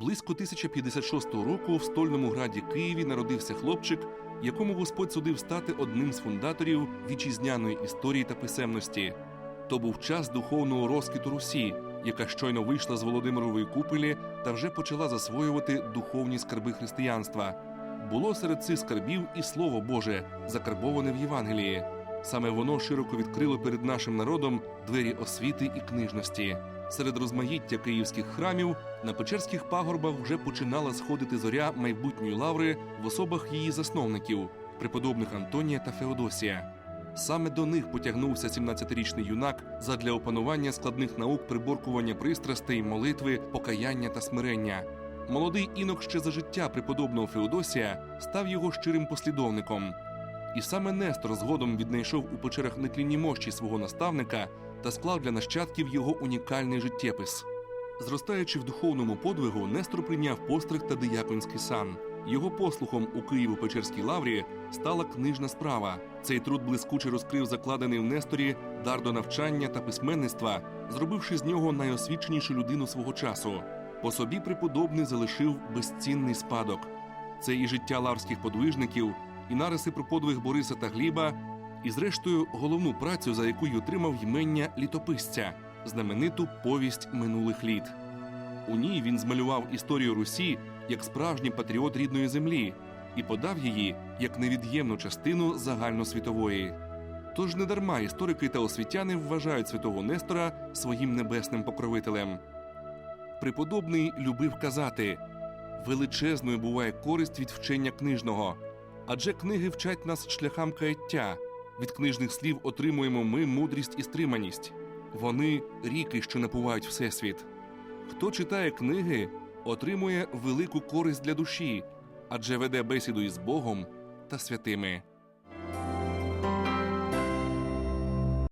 Близько 1056 року в стольному граді Києві народився хлопчик, якому Господь судив стати одним з фундаторів вітчизняної історії та писемності. То був час духовного розквіту Русі, яка щойно вийшла з Володимирової купелі та вже почала засвоювати духовні скарби християнства. Було серед цих скарбів і Слово Боже, закарбоване в Євангелії. Саме воно широко відкрило перед нашим народом двері освіти і книжності. Серед розмаїття київських храмів на Печерських пагорбах вже починала сходити зоря майбутньої лаври в особах її засновників, преподобних Антонія та Феодосія. Саме до них потягнувся 17-річний юнак задля опанування складних наук приборкування пристрастей, молитви, покаяння та смирення. Молодий інок ще за життя преподобного Феодосія став його щирим послідовником. І саме Нестор згодом віднайшов у печерах нетлінні мощі свого наставника та склав для нащадків його унікальний життєпис. Зростаючи в духовному подвигу, Нестор прийняв постриг та дияконський сан. Його послухом у Києво-Печерській лаврі стала книжна справа. Цей труд блискуче розкрив закладений в Несторі дар до навчання та письменництва, зробивши з нього найосвіченішу людину свого часу. По собі преподобний залишив безцінний спадок. Це і життя лаврських подвижників, і нариси про подвиг Бориса та Гліба, і, зрештою, головну працю, за яку й отримав ймення літописця знамениту повість минулих літ. У ній він змалював історію Русі як справжній патріот рідної землі і подав її як невід'ємну частину загальносвітової. Тож недарма історики та освітяни вважають святого Нестора своїм небесним покровителем. Преподобний любив казати: величезною буває користь від вчення книжного, адже книги вчать нас шляхам каяття. Від книжних слів отримуємо ми мудрість і стриманість. Вони ріки, що напувають всесвіт. Хто читає книги, отримує велику користь для душі, адже веде бесіду із Богом та святими.